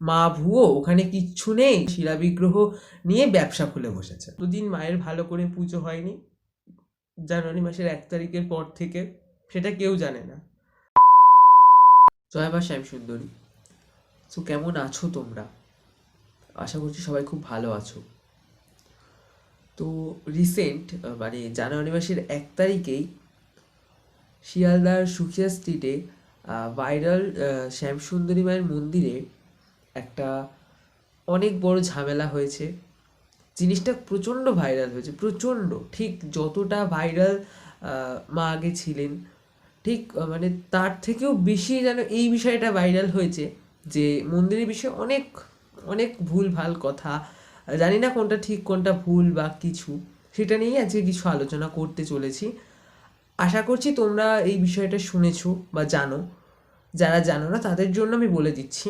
মা ভুয়ো, ওখানে কিচ্ছু নেই। শিলা বিগ্রহ নিয়ে ব্যবসা খুলে বসেছে। দুদিন মায়ের ভালো করে পুজো হয়নি। জানুয়ারি মাসের এক তারিখের পর থেকে, সেটা কেউ জানে না। জয় মা শ্যাম সুন্দরী। তো কেমন আছো তোমরা? আশা করছি সবাই খুব ভালো আছো। তো রিসেন্ট মানে জানুয়ারি মাসের এক তারিখেই শিয়ালদার সুখিয়া স্ট্রিটে ভাইরাল শ্যামসুন্দরী মায়ের মন্দিরে একটা অনেক বড় ঝামেলা হয়েছে। জিনিসটা প্রচণ্ড ভাইরাল হয়েছে, প্রচণ্ড। ঠিক যতটা ভাইরাল মা আগে ছিলেন, ঠিক মানে তার থেকেও বেশি যেন এই বিষয়টা ভাইরাল হয়েছে যে মন্দিরের বিষয়ে অনেক অনেক ভুল ভালো কথা। জানি না কোনটা ঠিক, কোনটা ভুল বা কিছু। সেটা নিয়েই আজকে কিছু আলোচনা করতে চলেছি। আশা করছি তোমরা এই বিষয়টা শুনেছো বা জানো। যারা জানো না, তাদের জন্য আমি বলে দিচ্ছি।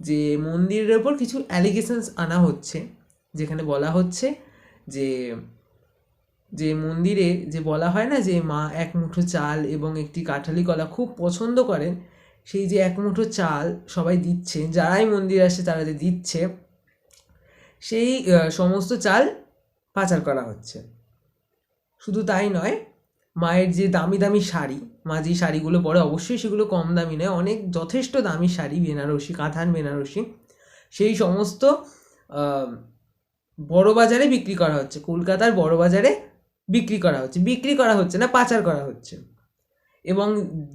যে মন্দিরের ওপর কিছু অ্যালিগেশনস আনা হচ্ছে, যেখানে বলা হচ্ছে যে যে মন্দিরে যে বলা হয় না যে মা এক মুঠো চাল এবং একটি কাঁঠালি কলা খুব পছন্দ করেন, সেই যে এক মুঠো চাল সবাই দিচ্ছে, যারাই মন্দিরে আসে তারা যে দিচ্ছে, সেই সমস্ত চাল পাচার করা হচ্ছে। শুধু তাই নয় মায়ের যে দামি দামি শাড়ি মা যে শাড়িগুলো পরে অবশ্যই সেগুলো কম দামি নয় অনেক যথেষ্ট দামি শাড়ি বেনারসি কাঁথান বেনারসি। সেই সমস্ত বড় বাজারে বিক্রি করা হচ্ছে কলকাতার বড় বাজারে বিক্রি করা হচ্ছে বিক্রি করা হচ্ছে না পাচার করা হচ্ছে। এবং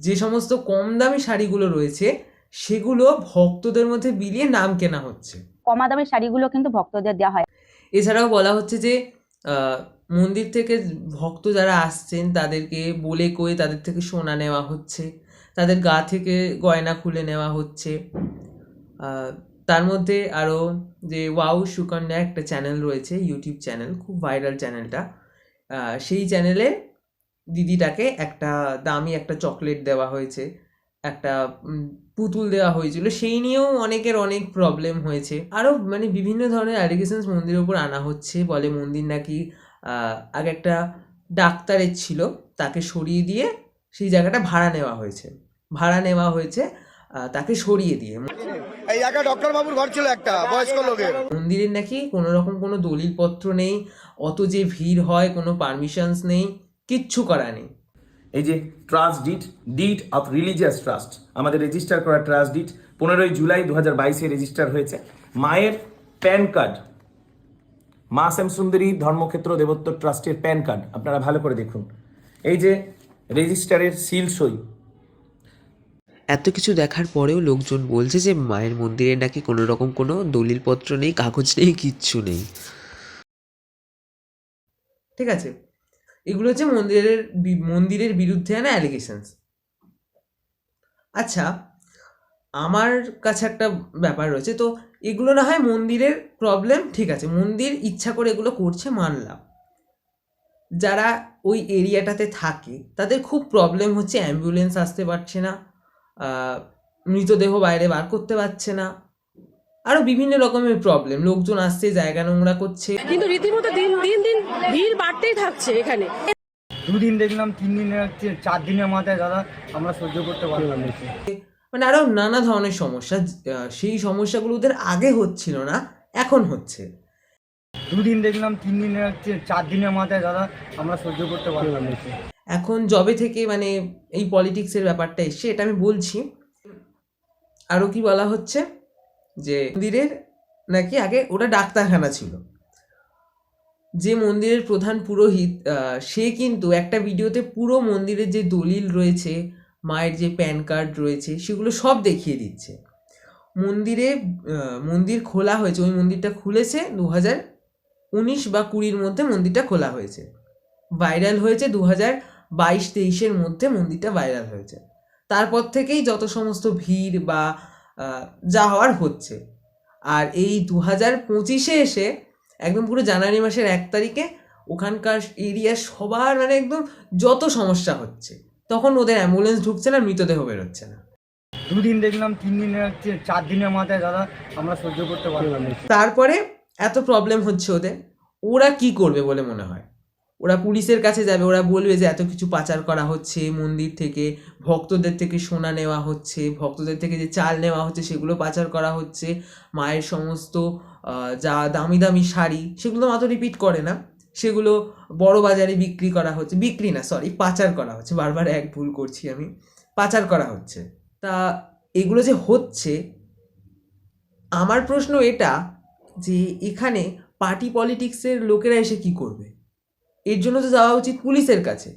যে সমস্ত কম দামি শাড়িগুলো রয়েছে সেগুলো ভক্তদের মধ্যে বিলিয়ে নাম কেনা হচ্ছে। কমা দামের শাড়িগুলো কিন্তু ভক্তদের দেওয়া হয়। এছাড়াও বলা হচ্ছে যে মন্দির থেকে ভক্ত যারা আসছেন, তাদেরকে বলে কয়ে তাদের থেকে সোনা নেওয়া হচ্ছে। তাদের গা থেকে গয়না খুলে নেওয়া হচ্ছে। তার মধ্যে আরও যে ওয়াও সুকন্যা একটা চ্যানেল রয়েছে ইউটিউব চ্যানেল খুব ভাইরাল চ্যানেলটা সেই চ্যানেলে দিদিটাকে একটা দামি একটা চকলেট দেওয়া হয়েছে, একটা পুতুল দেওয়া হয়েছিল। সেই নিয়েও অনেকের অনেক প্রবলেম হয়েছে। আরও মানে বিভিন্ন ধরনের অ্যালিগেশনস মন্দিরের উপর আনা হচ্ছে। বলে মন্দির নাকি আগে একটা ডাক্তারের ছিল তাকে সরিয়ে দিয়ে সেই জায়গাটা ভাড়া নেওয়া হয়েছে। ভাড়া নেওয়া হয়েছে তাকে সরিয়ে দিয়ে। এই জায়গায় ডক্টর বাবুর ঘর ছিল একটা বয়স্ক লোকের। মন্দিরের নাকি কোনো রকম কোনো দলিলপত্র নেই অত যে ভিড় হয় কোনো পারমিশনস নেই কিচ্ছু করা নেই। এই যে trust deed deed of religious trust আমাদের রেজিস্টার করা ট্রাস্ট ডিট পনেরোই জুলাই দু হাজার বাইশে রেজিস্টার হয়েছে। মায়ের প্যান কার্ড মা শ্যামসুন্দরী ধর্মক্ষেত্র দেবোত্তর ট্রাস্টের প্যান কার্ড আপনারা ভালো করে দেখুন। এই যে রেজিস্টারের সিল সই। এত কিছু দেখার পরেও লোকজন বলছে যে মায়ের মন্দিরে নাকি কোনো রকম কোনো দলিলপত্র নেই কাগজ নেই কিচ্ছু নেই। ঠিক আছে। এগুলো হচ্ছে মন্দিরের বি- মন্দিরের বিরুদ্ধে আনা অ্যালিগেশনস আচ্ছা আমার কাছে একটা ব্যাপার রয়েছে। তো এগুলো না হয় মন্দিরের প্রবলেম ঠিক আছে মন্দির ইচ্ছা করে এগুলো করছে মানলাম। যারা ওই এরিয়াটাতে থাকে তাদের খুব প্রবলেম হচ্ছে অ্যাম্বুলেন্স আসতে পারছে না মৃতদেহ বাইরে বার করতে পারছে না। আরও বিভিন্ন রকমের প্রবলেম লোকজন আসছে জায়গা নোংরা করছে। কিন্তু রীতিমতো দিন দিন দিন ভিড় বাড়তেই থাকছে এখানে। দুদিন দেখলাম তিন দিন হচ্ছে চার দিনের মাথায় দাদা আমরা সহ্য করতে পারলাম না। মানে আরও নানা ধরনের সমস্যা সেই সমস্যাগুলো ওদের আগে হচ্ছিল না এখন হচ্ছে। দুদিন দেখলাম তিন দিন হচ্ছে চার দিনের মাথায় দাদা আমরা সহ্য করতে পারলাম না। এখন জবে থেকে মানে এই পলিটিক্সের ব্যাপারটা এসছে এটা আমি বলছি। আরও কি বলা হচ্ছে? যে মন্দিরের নাকি আগে ওটা ডাক্তারখানা ছিল। যে মন্দিরের প্রধান পুরোহিত সে কিন্তু একটা ভিডিওতে পুরো মন্দিরের যে দলিল রয়েছে মায়ের যে প্যান কার্ড রয়েছে, সেগুলো সব দেখিয়ে দিচ্ছে। মন্দিরে মন্দির খোলা হয়েছে, ওই মন্দিরটা খুলেছে দু হাজার উনিশ বা কুড়ির মধ্যে মন্দিরটা খোলা হয়েছে। ভাইরাল হয়েছে দু হাজার বাইশ তেইশের মধ্যে মন্দিরটা ভাইরাল হয়েছে। তারপর থেকেই যত সমস্ত ভিড় বা যা হওয়ার হচ্ছে। আর এই দু হাজার পঁচিশে এসে একদম পুরো জানুয়ারি মাসের এক তারিখে ওখানকার এরিয়া সবার মানে একদম যত সমস্যা হচ্ছে তখন ওদের অ্যাম্বুলেন্স ঢুকছে না মৃতদেহ বেরোচ্ছে না। দুদিন দেখলাম তিন দিন হচ্ছে চার দিনের মাথায় দাদা আমরা সহ্য করতে পারলাম না। তারপরে এত প্রবলেম হচ্ছে ওদের। ওরা কি করবে বলে মনে হয়? ওরা পুলিশের কাছে যাবে ওরা বলবে যে এত কিছু পাচার করা হচ্ছে মন্দির থেকে ভক্তদের থেকে সোনা নেওয়া হচ্ছে ভক্তদের থেকে যে চাল নেওয়া হচ্ছে সেগুলো পাচার করা হচ্ছে। মায়ের সমস্ত যা দামি দামি শাড়ি সেগুলো মাত্র রিপিট করে না। সেগুলো বড় বাজারে বিক্রি করা হচ্ছে। বিক্রি না সরি পাচার করা হচ্ছে। বারবার এক ভুল করছি আমি। পাচার করা হচ্ছে। তা এগুলো যে হচ্ছে, আমার প্রশ্ন এটা যে এখানে পার্টি পলিটিক্সের লোকেরা এসে কি করবে? এর জন্য তো যাওয়া উচিত পুলিশের কাছে।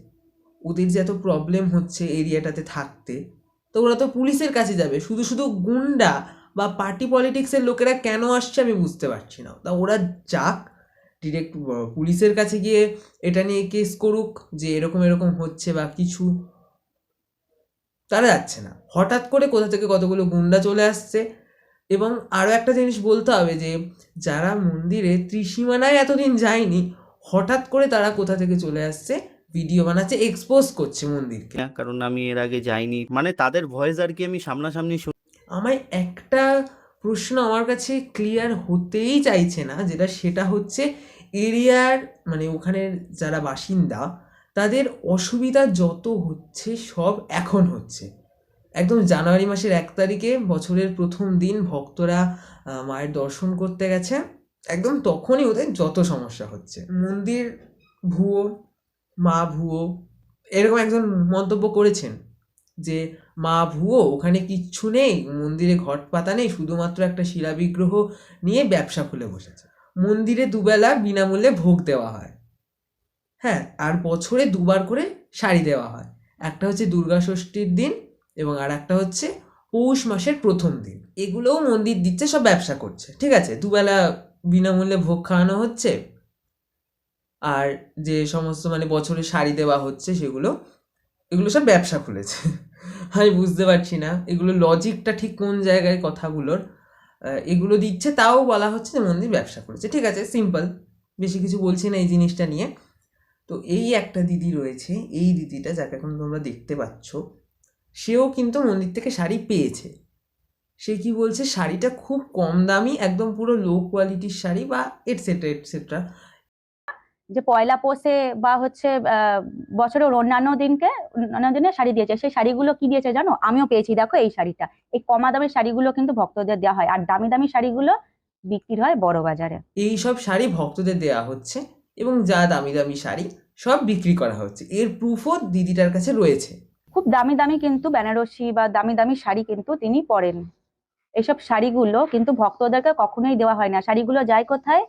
ওদের যে এত প্রবলেম হচ্ছে এরিয়াটাতে থাকতে, তো ওরা তো পুলিশের কাছে যাবে। শুধু শুধু গুন্ডা বা পার্টি পলিটিক্সের লোকেরা কেন আসছে আমি বুঝতে পারছি না। তা ওরা যাক ডিরেক্ট পুলিশের কাছে গিয়ে এটা নিয়ে কেস করুক যে এরকম এরকম হচ্ছে বা কিছু তারা যাচ্ছে না। হঠাৎ করে কোথা থেকে কতগুলো গুন্ডা চলে আসছে এবং আরও একটা জিনিস বলতে হবে যে যারা মন্দিরে ত্রিসীমানায় এতদিন যায়নি হঠাৎ করে তারা কোথা থেকে চলে আসছে? ভিডিও বানাচ্ছে এক্সপোজ করছে মন্দিরকে। কারণ আমি এর আগে যাইনি। মানে তাদের ভয়েস আর কি আমি সামনাসামনি শুনি আমায় একটা প্রশ্ন আমার কাছে ক্লিয়ার হতেই চাইছে না, যেটা সেটা হচ্ছে এরিয়ার মানে ওখানের যারা বাসিন্দা, তাদের অসুবিধা যত হচ্ছে সব এখন হচ্ছে। একদম জানুয়ারি মাসের এক তারিখে বছরের প্রথম দিন ভক্তরা মায়ের দর্শন করতে গেছে, একদম তখনই ওদের যত সমস্যা হচ্ছে। মন্দির ভুয়ো, মা ভুয়ো, এরকম একজন মন্তব্য করেছেন। যে, মা, ভুয়ো, ওখানে কিচ্ছু নেই, মন্দিরে ঘট পাতা নেই, শুধুমাত্র একটা শিলা বিগ্রহ নিয়ে ব্যবসা খুলে বসেছে। মন্দিরে দুবেলা বিনামূল্যে ভোগ দেওয়া হয়। হ্যাঁ আর বছরে দুবার করে শাড়ি দেওয়া হয়। একটা হচ্ছে দুর্গা ষষ্ঠীর দিন এবং আর একটা হচ্ছে পৌষ মাসের প্রথম দিন। এগুলোও মন্দির দিচ্ছে, সব ব্যবসা করছে। ঠিক আছে, দুবেলা বিনামূল্যে ভোগ খাওয়ানো হচ্ছে। আর যে সমস্ত মানে বছরে শাড়ি দেওয়া হচ্ছে, সেগুলো, এগুলো সব ব্যবসা খুলেছে। আমি বুঝতে পারছি না। এগুলো লজিকটা ঠিক কোন জায়গায় কথাগুলোর? এগুলো দিচ্ছে, তাও বলা হচ্ছে যে মন্দির ব্যবসা করেছে। ঠিক আছে সিম্পল বেশি কিছু বলছি না এই জিনিসটা নিয়ে। তো এই একটা দিদি রয়েছে, এই দিদিটা যাকে এখন তোমরা দেখতে পাচ্ছ, সেও কিন্তু মন্দির থেকে শাড়ি পেয়েছে। সে কি বলছে, শাড়িটা খুব কম দামি, একদম পুরো লো কোয়ালিটির শাড়ি বা এটসেট্রা এটসেট্রা যে পয়লা পোষে বা হচ্ছে আহ, বছরের অন্যান্য দিনকে অন্যান্য দিনে শাড়ি দিয়েছে। সেই শাড়িগুলো কি দিয়েছে জানো? আমিও পেয়েছি। দেখো এই শাড়িটা। এই কমা দামের শাড়িগুলো কিন্তু ভক্তদের দেওয়া হয়। আর দামি দামি শাড়িগুলো বিক্রি হয় বড় বাজারে এই সব শাড়ি ভক্তদের দেওয়া হচ্ছে এবং যা দামি দামি শাড়ি সব বিক্রি করা হচ্ছে। এর প্রুফও দিদিটার কাছে রয়েছে। খুব দামি দামি কিন্তু বেনারসি বা দামি দামি শাড়ি কিন্তু তিনি পরেন। এইসব শাড়িগুলো কিন্তু ভক্তদেরকে কখনোই দেওয়া হয় না। শাড়িগুলো যায় কোথায়?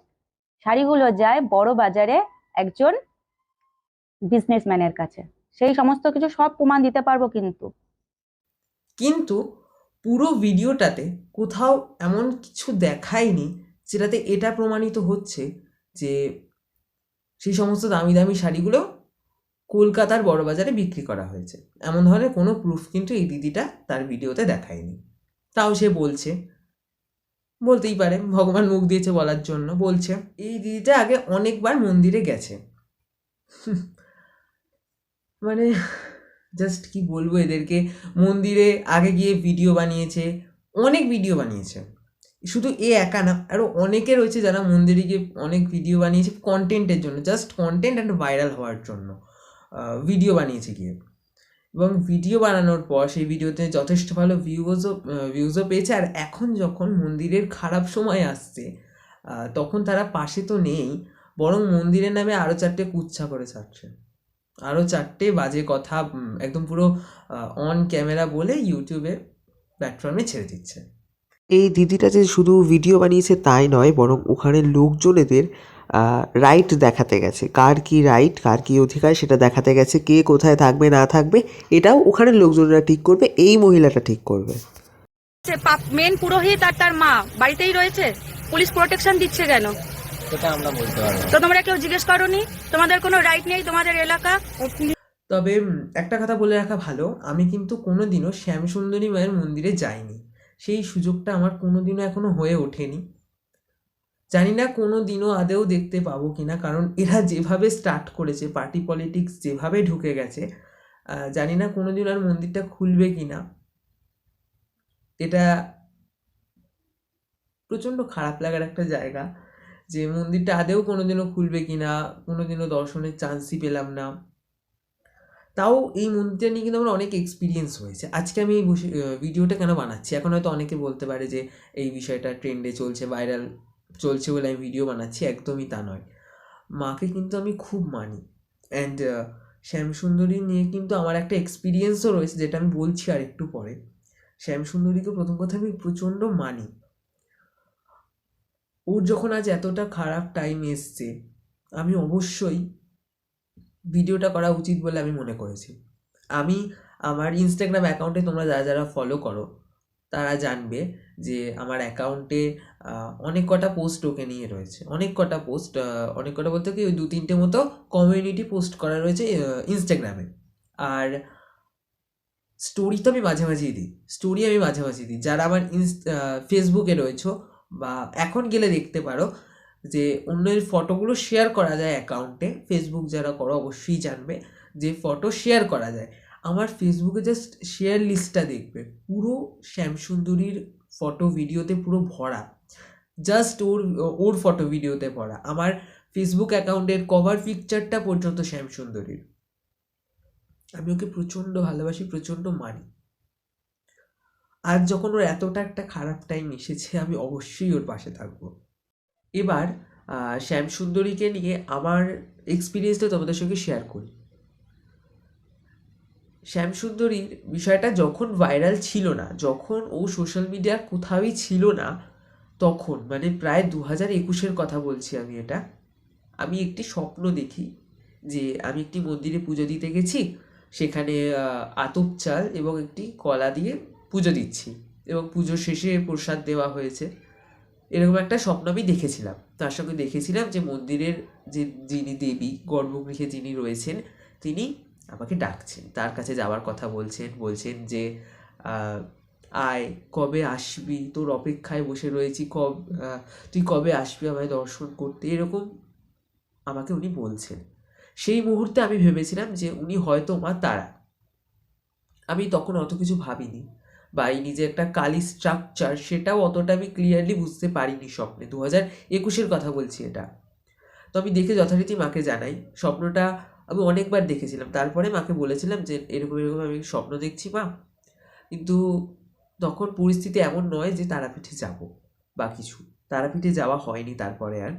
শাড়িগুলো যায় বড় বাজারে একজন বিজনেসম্যানের কাছে। সেই সমস্ত কিছু সব প্রমাণ দিতে পারব কিন্তু। কিন্তু পুরো ভিডিওটাতে কোথাও এমন কিছু দেখায়নি যেটাতে এটা প্রমাণিত হচ্ছে যে সেই সমস্ত দামি দামি শাড়িগুলো কলকাতার বড় বাজারে বিক্রি করা হয়েছে। এমন ধরনের কোনো প্রুফ কিন্তু এই দিদিটা তার ভিডিওতে দেখায়নি। তাও সে বলছে বলতেই পারে, ভগবান মুখ দিয়েছে বলার জন্য, বলছে, এই দিদিটা আগে অনেকবার মন্দিরে গেছে। মানে জাস্ট কি বলব এদেরকে, মন্দিরে আগে গিয়ে ভিডিও বানিয়েছে, অনেক ভিডিও বানিয়েছে। শুধু এ একা না আরও অনেকে রয়েছে যারা মন্দিরে গিয়ে অনেক ভিডিও বানিয়েছে কন্টেন্টের জন্য জাস্ট কন্টেন্ট অ্যান্ড ভাইরাল হওয়ার জন্য ভিডিও বানিয়েছে গিয়ে। এবং ভিডিও বানানোর পর সেই ভিডিওতে যথেষ্ট ভালো ভিউজও ভিউজও পেয়েছে। আর এখন যখন মন্দিরের খারাপ সময় আসছে তখন তারা পাশে তো নেই, বরং মন্দিরের নামে আরও চারটে কুচ্ছা করে ছাড়ছে। আরও চারটে বাজে কথা একদম পুরো অন ক্যামেরা বলে ইউটিউবে প্ল্যাটফর্মে ছেড়ে দিচ্ছে। এই দিদিটা যে শুধু ভিডিও বানিয়েছে তাই নয়, বরং ওখানের লোকজনেদের রাইট দেখাতে গেছে। কার কি রাইট কার কি অধিকার সেটা দেখাতে গেছে কে কোথায় থাকবে না থাকবে এটাও ওখানের লোকজনেরা ঠিক করবে এই মহিলাটা ঠিক করবে। মেন পুরোহিত আর তার মা বাড়িতেই রয়েছে? পুলিশ প্রোটেকশন দিচ্ছে কেন? সেটা আমরা বলতে পারব তো তোমরা কেউ জিজ্ঞেস করোনি? তোমাদের কোনো রাইট নেই তোমাদের এলাকা? তবে একটা কথা বলে রাখা ভালো আমি কিন্তু কোনোদিনও শ্যামসুন্দরী মায়ের মন্দিরে যাইনি। সেই সুযোগটা আমার কোনোদিনও এখনও হয়ে ওঠেনি। জানি না কোনো দিনও আদেও দেখতে পাবো কিনা, কারণ এরা যেভাবে স্টার্ট করেছে পার্টি পলিটিক্স যেভাবে ঢুকে গেছে জানি না কোনোদিন আর মন্দিরটা খুলবে কি না এটা প্রচণ্ড খারাপ লাগার একটা জায়গা যে মন্দিরটা আদেও কোনোদিনও খুলবে কি না কোনোদিনও দর্শনের চান্সই পেলাম না। তাও এই মন্দিরটা নিয়ে কিন্তু আমার অনেক এক্সপিরিয়েন্স হয়েছে। আজকে আমি এই ভিডিওটা কেন বানাচ্ছি? এখন হয়তো অনেকে বলতে পারে যে এই বিষয়টা ট্রেন্ডে চলছে ভাইরাল চলছে বলে আমি ভিডিও বানাচ্ছি, একদমই তা নয়। মাকে কিন্তু আমি খুব মানি। অ্যান্ড শ্যামসুন্দরী নিয়ে কিন্তু আমার একটা এক্সপিরিয়েন্সও রয়েছে, যেটা আমি বলছি আর একটু পরে। শ্যামসুন্দরীকে প্রথম কথা আমি প্রচণ্ড মানি। ওর যখন আজ এতটা খারাপ টাইম এসছে, আমি অবশ্যই ভিডিওটা করা উচিত বলে আমি মনে করেছি। আমি আমার ইনস্টাগ্রাম অ্যাকাউন্টে তোমরা যারা যারা ফলো করো তারা জানবে যে আমার অ্যাকাউন্টে অনেক কটা পোস্ট ওকে নিয়ে রয়েছে। অনেক কটা পোস্ট অনেক কটা বলতে কি ওই দু তিনটে মতো কমিউনিটি পোস্ট করা রয়েছে ইনস্টাগ্রামে আর স্টোরি তো আমি মাঝে মাঝেই দিই। স্টোরি আমি মাঝে মাঝেই দিই। যারা আমার ইনস ফেসবুকে রয়েছো বা এখন গেলে দেখতে পারো যে অন্যের ফটোগুলো শেয়ার করা যায় অ্যাকাউন্টে ফেসবুক যারা করো, অবশ্যই জানবে যে ফটো শেয়ার করা যায়। আমার ফেসবুকে জাস্ট শেয়ার লিস্টটা দেখবে। পুরো শ্যামসুন্দরীর ফটো ভিডিওতে পুরো ভরা। জাস্ট ওর ওর ফটো ভিডিওতে ভরা। আমার ফেসবুক অ্যাকাউন্টের কভার পিকচারটা পর্যন্ত শ্যামসুন্দরীর। আমি ওকে প্রচণ্ড ভালোবাসি, প্রচণ্ড মানি। আজ যখন ওর এতটা একটা খারাপ টাইম এসেছে, আমি অবশ্যই ওর পাশে থাকব। এবার শ্যামসুন্দরীকে নিয়ে আমার এক্সপিরিয়েন্সটা তোমাদের সঙ্গে শেয়ার করি। শ্যামসুন্দরীর বিষয়টা যখন ভাইরাল ছিল না, যখন ও সোশ্যাল মিডিয়া কোথাওই ছিল না, তখন মানে প্রায় দু হাজার একুশের কথা বলছি আমি এটা, আমি একটি স্বপ্ন দেখি যে আমি একটি মন্দিরে পুজো দিতে গেছি, সেখানে আতপ চাল এবং একটি কলা দিয়ে পুজো দিচ্ছি এবং পুজো শেষে প্রসাদ দেওয়া হয়েছে। এরকম একটা স্বপ্ন আমি দেখেছিলাম। তার সঙ্গে দেখেছিলাম যে মন্দিরের যে যিনি দেবী, গর্ভগৃহে যিনি রয়েছেন, তিনি আমাকে ডাকছেন, তার কাছে যাওয়ার কথা বলছেন বলছেন যে আয়, কবে আসবি? তোর অপেক্ষায় বসে রয়েছি, কব তুই কবে আসবি আমায় দর্শন করতে? এরকম আমাকে উনি বলছেন। সেই মুহূর্তে আমি ভেবেছিলাম যে উনি হয়তো মা তারা। আমি তখন অত কিছু ভাবিনি। বা এই নিজে একটা কালি স্ট্রাকচার সেটাও অতটা আমি ক্লিয়ারলি বুঝতে পারিনি স্বপ্নে। দু হাজার একুশের কথা বলছি এটা। তো আমি দেখে যথারীতি মাকে জানাই, স্বপ্নটা আমি অনেকবার দেখেছিলাম। তারপরে মাকে বলেছিলাম যে, এরকম এরকম আমি স্বপ্ন দেখছি মা। কিন্তু তখন পরিস্থিতি এমন নয় যে তারাপীঠে যাব বা কিছু। তারাপীঠে যাওয়া হয়নি তারপরে আর।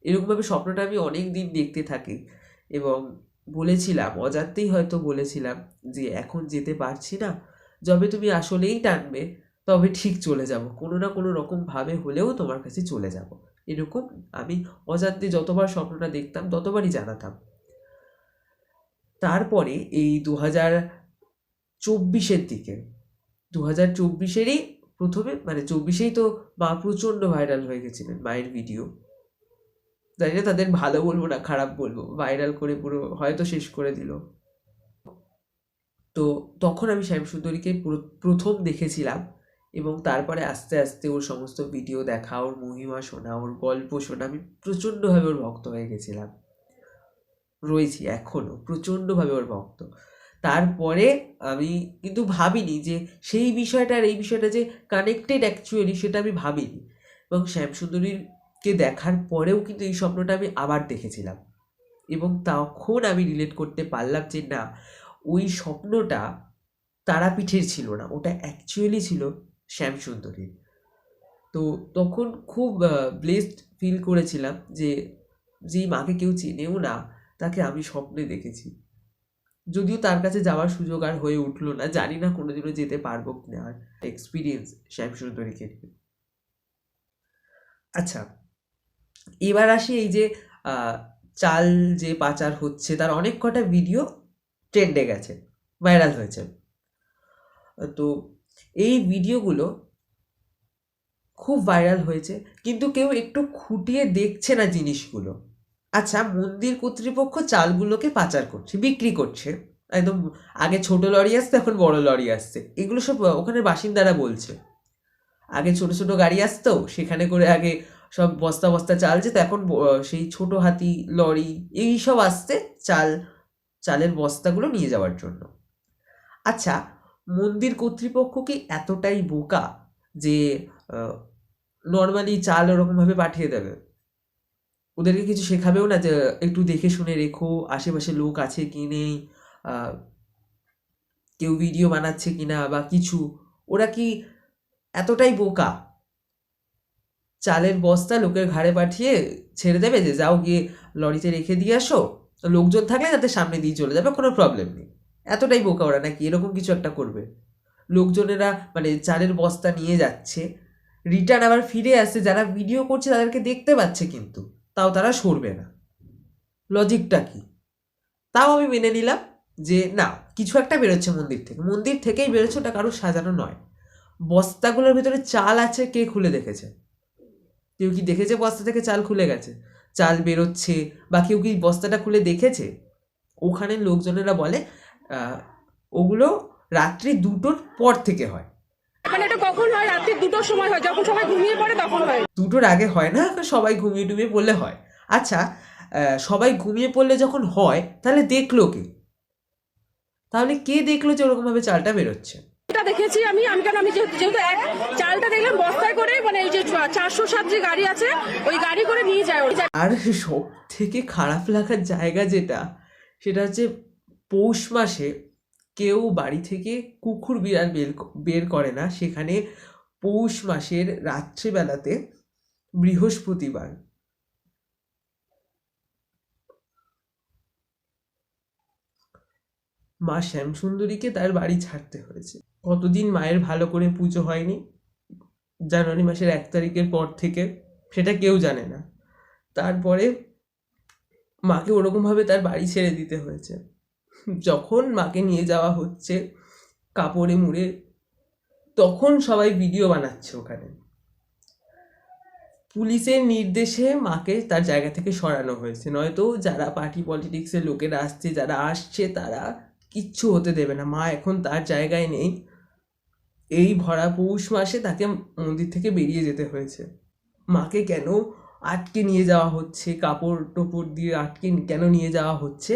এরকমভাবে স্বপ্নটা আমি অনেক দিন দেখতে থাকি এবং বলেছিলাম, অজান্তেই হয়তো বলেছিলাম যে, এখন যেতে পারছি না। যবে তুমি আসলেই টানবে, তবে ঠিক চলে যাব। কোনো না কোনো রকম ভাবে হলেও তোমার কাছে চলে যাব। এরকম আমি অজান্তে যতবার স্বপ্নটা দেখতাম, ততবারই জানাতাম। তারপরে এই দু হাজার চব্বিশের দিকে দু হাজার চব্বিশেরই প্রথমে মানে চব্বিশেই তো মা প্রচণ্ড ভাইরাল হয়ে গেছিলেন মায়ের ভিডিও জানি না তাদের ভালো বলব না খারাপ বলব ভাইরাল করে পুরো, হয়তো শেষ করে দিল। তো তখন আমি শ্যামসুন্দরীকে পুরো- প্রথম দেখেছিলাম এবং তারপরে আস্তে আস্তে ওর সমস্ত ভিডিও দেখা, ওর মহিমা শোনা, ওর গল্প শোনা, আমি প্রচণ্ডভাবে ওর ভক্ত হয়ে গেছিলাম। রয়েছি এখনও প্রচণ্ডভাবে ওর ভক্ত। তারপরে আমি কিন্তু ভাবিনি যে সেই বিষয়টা আর এই বিষয়টা যে কানেক্টেড অ্যাকচুয়ালি সেটা আমি ভাবিনি। এবং শ্যামসুন্দরীকে দেখার পরেও কিন্তু এই স্বপ্নটা আমি আবার দেখেছিলাম। এবং তখন আমি রিলেট করতে পারলাম যে না, ওই স্বপ্নটা তারাপীঠের ছিল না, ওটা অ্যাকচুয়ালি ছিল শ্যামসুন্দরীর। তো তখন খুব ব্লেসড ফিল করেছিলাম যে যেই মাকে কেউ চেনেও না তাকে আমি স্বপ্নে দেখেছি। যদিও তার কাছে যাওয়ার সুযোগ আর হয়ে উঠল না, জানি না কোনোদিনও যেতে পারব কি না আর এক্সপিরিয়েন্স শ্যামসুন্দরীকে নিয়ে আচ্ছা এবার আসি এই যে চাল যে পাচার হচ্ছে, তার অনেক কটা ভিডিও ট্রেন্ডে গেছে ভাইরাল হয়েছে। তো এই ভিডিওগুলো খুব ভাইরাল হয়েছে, কিন্তু কেউ একটু খুঁটিয়ে দেখছে না জিনিসগুলো। আচ্ছা মন্দির কর্তৃপক্ষ চালগুলোকে পাচার করছে, বিক্রি করছে। একদম আগে ছোট লরি আসছে, এখন বড় লরি আসছে। এগুলো সব ওখানে বাসিন্দারা বলছে। আগে ছোট ছোট গাড়ি আসতো, সেখানে করে আগে সব বস্তা বস্তা চাল যেত, এখন সেই ছোট হাতি, লরি, এই সব আসছে চাল, চালের বস্তাগুলো নিয়ে যাওয়ার জন্য। আচ্ছা মন্দির কর্তৃপক্ষ কি এতটাই বোকা যে নর্মালি চাল ওরকমভাবে পাঠিয়ে দেবে? ওদেরকে কিছু শেখাবেও না যে, একটু দেখে শুনে রেখো, আশেপাশে লোক আছে কি নেই কেউ ভিডিও বানাচ্ছে কি না বা কিছু। ওরা কি এতটাই বোকা? চালের বস্তা লোকের ঘাড়ে পাঠিয়ে ছেড়ে দেবে যে, যাও গিয়ে লরিতে রেখে দিয়ে আসো। লোকজন থাকলে যাতে সামনে দিয়ে চলে যাবে, কোনো প্রবলেম নেই। এতটাই বোকা ওরা নাকি? এরকম কিছু একটা করবে। লোকজনেরা মানে চালের বস্তা নিয়ে যাচ্ছে। রিটার্ন আবার ফিরে আসছে। যারা ভিডিও করছে তাদেরকে দেখতে পাচ্ছে কিন্তু। তাও তারা সরবে না। লজিকটা কি? তাও আমি মেনে নিলাম যে, না, কিছু একটা বেরোচ্ছে মন্দির থেকে। মন্দির থেকেই বেরোচ্ছে, ওটা কারও সাজানো নয়। বস্তাগুলোর ভিতরে চাল আছে, কে খুলে দেখেছে? কেউ কি দেখেছে বস্তা থেকে চাল খুলে গেছে? চাল বেরোচ্ছে বা কেউ কি বস্তাটা খুলে দেখেছে? ওখানে লোকজনেরা বলে ওগুলো রাত্রি দুটোর পর থেকে হয়। মানে এটা কখন হয়? রাত্রি দুটোর সময় হয়। যখন সবাই ঘুমিয়ে পড়ে তখন হয়। দুটোর আগে হয় না? সবাই ঘুমিয়ে টুমিয়ে পড়লে হয়। আচ্ছা সবাই ঘুমিয়ে পড়লে যখন হয় তাহলে দেখল কে? তাহলে কে দেখল যে ওরকমভাবে চালটা বেরোচ্ছে? এটা দেখেছি আমি। আমি কেন আমি যেহেতু যেহেতু এক চালটা দেখলাম বস্তায় করে মানে এই যে চারশো সাত যে গাড়ি আছে ওই গাড়ি করে নিয়ে যায় আর সব থেকে খারাপ লাগার জায়গা যেটা সেটা হচ্ছে পৌষ মাসে কেউ বাড়ি থেকে কুকুর বিড়াল বের বের করে না। সেখানে পৌষ মাসের রাত্রিবেলাতে বৃহস্পতিবার। মা শ্যামসুন্দরীকে তার বাড়ি ছাড়তে হয়েছে। কতদিন মায়ের ভালো করে পুজো হয়নি? জানুয়ারি মাসের এক তারিখের পর থেকে সেটা কেউ জানে না। তারপরে মাকে ওরকমভাবে তার বাড়ি ছেড়ে দিতে হয়েছে। যখন মাকে নিয়ে যাওয়া হচ্ছে কাপড়ে মুড়ে, তখন সবাই ভিডিও বানাচ্ছে ওখানে। পুলিশের নির্দেশে মাকে তার জায়গা থেকে সরানো হয়েছে। নয়তো যারা পার্টি পলিটিক্সের লোকেরা আসছে, যারা আসছে, তারা কিচ্ছু হতে দেবে না। মা এখন তার জায়গায় নেই। এই ভরা পৌষ মাসে তাকে মন্দির থেকে বেরিয়ে যেতে হয়েছে। মাকে কেন আটকে নিয়ে যাওয়া হচ্ছে? কাপড় টোপড় দিয়ে আটকে কেন নিয়ে যাওয়া হচ্ছে?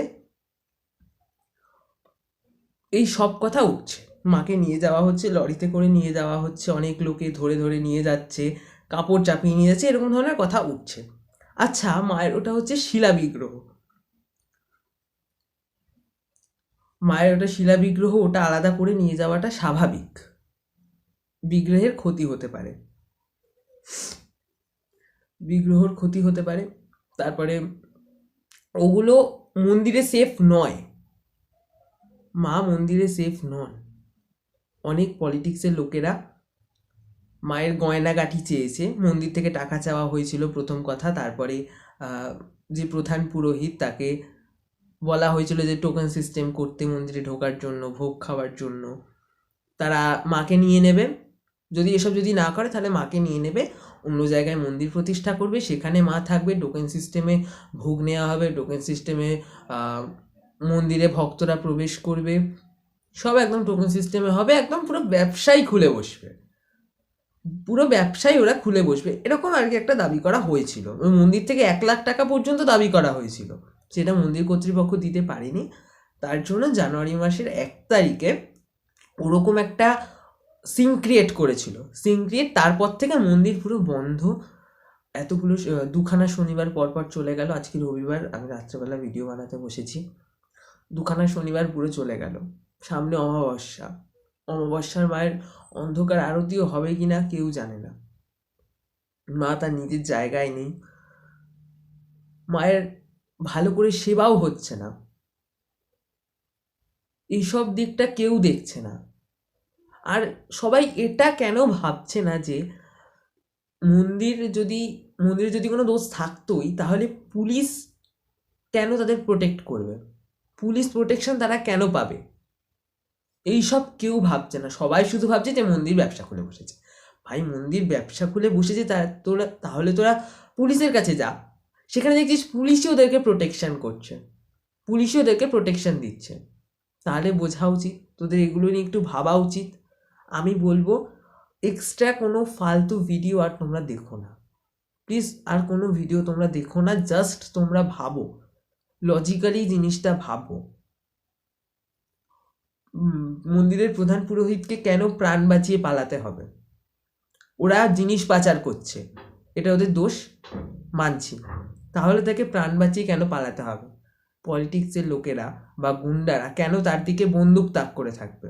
এই সব কথা উঠছে। মাকে নিয়ে যাওয়া হচ্ছে, লরিতে করে নিয়ে যাওয়া হচ্ছে, অনেক লোকে ধরে ধরে নিয়ে যাচ্ছে, কাপড় চাপিয়ে নিয়ে যাচ্ছে, এরকম ধরনের কথা উঠছে। আচ্ছা মায়ের ওটা হচ্ছে শিলা বিগ্রহ মায়ের ওটা শিলা বিগ্রহ ওটা আলাদা করে নিয়ে যাওয়াটা স্বাভাবিক। বিগ্রহের ক্ষতি হতে পারে। বিগ্রহর ক্ষতি হতে পারে। তারপরে ওগুলো মন্দিরে সেফ নয়। মা মন্দিরে সেফ নন। অনেক পলিটিক্সের লোকেরা মায়ের গয়নাগাঠি চেয়েছে। মন্দির থেকে টাকা চাওয়া হয়েছিল প্রথম কথা, তারপরে যে প্রধান পুরোহিত তাকে বলা হয়েছিল যে টোকেন সিস্টেম করতে মন্দিরে ঢোকার জন্য, ভোগ খাওয়ার জন্য। তারা মাকে নিয়ে নেবে। যদি এসব যদি না করে, তাহলে মাকে নিয়ে নেবে। অন্য জায়গায় মন্দির প্রতিষ্ঠা করবে। সেখানে মা থাকবে। টোকেন সিস্টেমে ভোগ নেওয়া হবে। টোকেন সিস্টেমে মন্দিরে ভক্তরা প্রবেশ করবে। সব একদম টোকেন সিস্টেমে হবে, একদম পুরো ব্যবসাই খুলে বসবে। পুরো ব্যবসাই ওরা খুলে বসবে। এরকম আর কি একটা দাবি করা হয়েছিল। ওই মন্দির থেকে এক লাখ টাকা পর্যন্ত দাবি করা হয়েছিল। সেটা মন্দির কর্তৃপক্ষ দিতে পারেনি। তার জন্য জানুয়ারি মাসের এক তারিখে ওরকম একটা সিন ক্রিয়েট করেছিল। সিন ক্রিয়েট তারপর থেকে মন্দির পুরো বন্ধ। এতগুলো দুখানা শনিবার পর পর চলে গেল। আজকে রবিবার, আমি রাত্রেবেলা ভিডিও বানাতে বসেছি। দুখানা শনিবার পুরো চলে গেল। সামনে অমাবস্যা। অমাবস্যার মায়ের অন্ধকার আরতিও হবে কি না কেউ জানে না। মা তার নিজের জায়গায় নেই। মায়ের ভালো করে সেবাও হচ্ছে না। এইসব দিকটা কেউ দেখছে না। আর সবাই এটা কেন ভাবছে না যে মন্দির যদি, মন্দিরে যদি কোনো দোষ থাকতোই, তাহলে পুলিশ কেন তাদের প্রোটেক্ট করবে? পুলিশ প্রোটেকশন তারা কেন পাবে? এইসব কেউ ভাবছে না। সবাই শুধু ভাবছে যে মন্দির ব্যবসা খুলে বসেছে। ভাই, মন্দির ব্যবসা খুলে বসেছে তা তোরা, তাহলে তোরা পুলিশের কাছে যা। সেখানে দেখছিস পুলিশই ওদেরকে প্রোটেকশন করছে। পুলিশই ওদেরকে প্রোটেকশন দিচ্ছে। তাহলে বোঝা উচিত। তোদের এগুলো নিয়ে একটু ভাবা উচিত। আমি বলব এক্সট্রা কোনো ফালতু ভিডিও আর তোমরা দেখো না। প্লিজ আর কোনো ভিডিও তোমরা দেখো না। জাস্ট তোমরা ভাবো। লজিক্যালি জিনিসটা ভাবো। মন্দিরের প্রধান পুরোহিতকে কেন প্রাণ বাঁচিয়ে পালাতে হবে? ওরা জিনিস পাচার করছে, এটা ওদের দোষ? মানছি। তাহলে তাকে প্রাণ বাঁচিয়ে কেন পালাতে হবে? পলিটিক্সের লোকেরা বা গুন্ডারা কেন তার দিকে বন্দুক তাক করে থাকবে?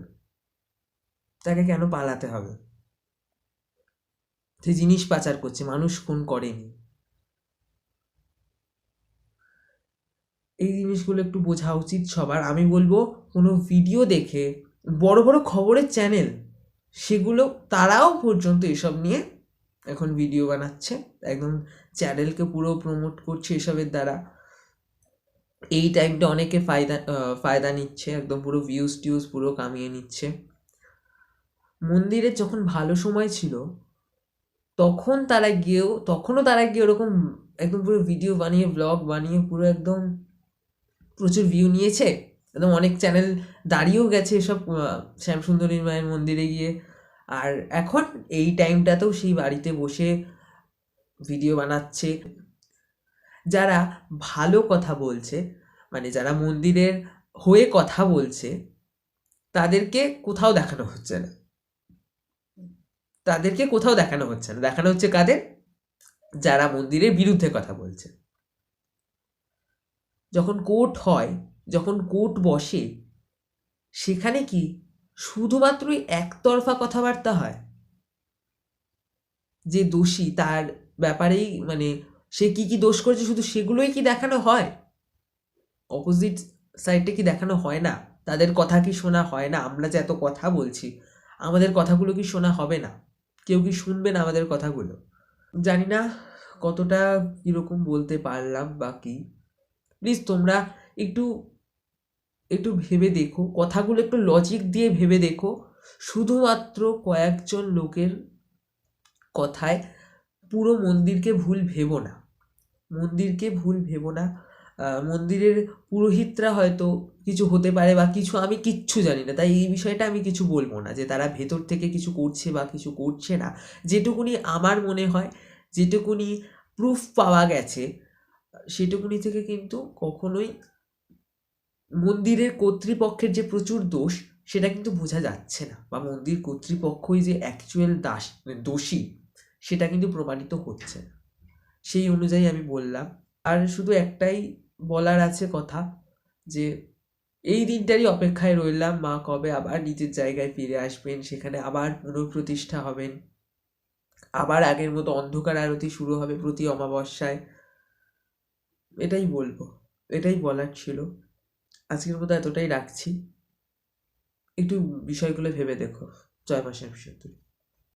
তাকে কেন পালাতে হবে? সে জিনিস পাচার করছে, মানুষ খুন করেনি। এই জিনিসগুলো একটু বোঝা উচিত সবার। আমি বলব, কোনো ভিডিও দেখে, বড় বড় খবরের চ্যানেল সেগুলো তারাও পর্যন্ত এসব নিয়ে এখন ভিডিও বানাচ্ছে। একদম চ্যানেলকে পুরো প্রমোট করছে এসবের দ্বারা। এই টাইমটা অনেকে ফায়দা ফায়দা নিচ্ছে, একদম পুরো ভিউজ টিউজ পুরো কামিয়ে নিচ্ছে। মন্দিরের যখন ভালো সময় ছিল, তখন তারা গিয়েও, তখনও তারা গিয়ে ওরকম একদম পুরো ভিডিও বানিয়ে ব্লগ বানিয়ে পুরো একদম প্রচুর ভিউ নিয়েছে একদম অনেক চ্যানেল দাঁড়িয়েও গেছে এসব শ্যামসুন্দরী মায়ের মন্দিরে গিয়ে। আর এখন এই টাইমটাতেও সেই বাড়িতে বসে ভিডিও বানাচ্ছে। যারা ভালো কথা বলছে মানে যারা মন্দিরের হয়ে কথা বলছে, তাদেরকে কোথাও দেখানো হচ্ছে না। তাদেরকে কোথাও দেখানো হচ্ছে না। দেখানো হচ্ছে কাদের? যারা মন্দিরের বিরুদ্ধে কথা বলছে। যখন কোর্ট হয়, যখন কোর্ট বসে, সেখানে কি শুধুমাত্রই একতরফা কথাবার্তা হয়? যে দোষী তার ব্যাপারেই মানে সে কি কি দোষ করেছে শুধু সেগুলোই কি দেখানো হয়? অপোজিট সাইডে কি দেখানো হয় না? তাদের কথা কি শোনা হয় না? আমরা যে এত কথা বলছি, আমাদের কথাগুলো কি শোনা হবে না? কেউ কি শুনবে না আমাদের কথাগুলো? জানি না কতটা কীরকম বলতে পারলাম বা কি। প্লিজ তোমরা একটু একটু ভেবে দেখো। কথাগুলো একটু লজিক দিয়ে ভেবে দেখো। শুধুমাত্র কয়েকজন লোকের কথায় পুরো মন্দিরকে ভুল ভেবো না। মন্দিরকে ভুল ভেবো না। মন্দিরের পুরোহিতরা হয়তো কিছু হতে পারে বা কিছু আমি কিচ্ছু জানি না। তাই এই বিষয়টা আমি কিছু বলব না যে তারা ভেতর থেকে কিছু করছে বা কিছু করছে না। যেটুকুনি আমার মনে হয়, যেটুকুনি প্রুফ পাওয়া গেছে সেটুকুনি থেকে কিন্তু কখনোই মন্দিরের কর্তৃপক্ষের যে প্রচুর দোষ, সেটা কিন্তু বোঝা যাচ্ছে না। বা মন্দির কর্তৃপক্ষই যে অ্যাকচুয়াল দাস মানে দোষী, সেটা কিন্তু প্রমাণিত হচ্ছে না। সেই অনুযায়ী আমি বললাম। আর শুধু একটাই বলার আছে কথা, যে এই দিনটারই অপেক্ষায় রইলাম মা কবে আবার নিজের জায়গায় ফিরে আসবেন, সেখানে আবার পুনঃপ্রতিষ্ঠা হবেন। আবার আগের মতো অন্ধকার আরতি শুরু হবে প্রতি অমাবস্যায়। এটাই বলব, এটাই বলার ছিল। আজকের মতো এতটাই রাখছি। একটু বিষয়গুলো ভেবে দেখো, জয় সুন্দরী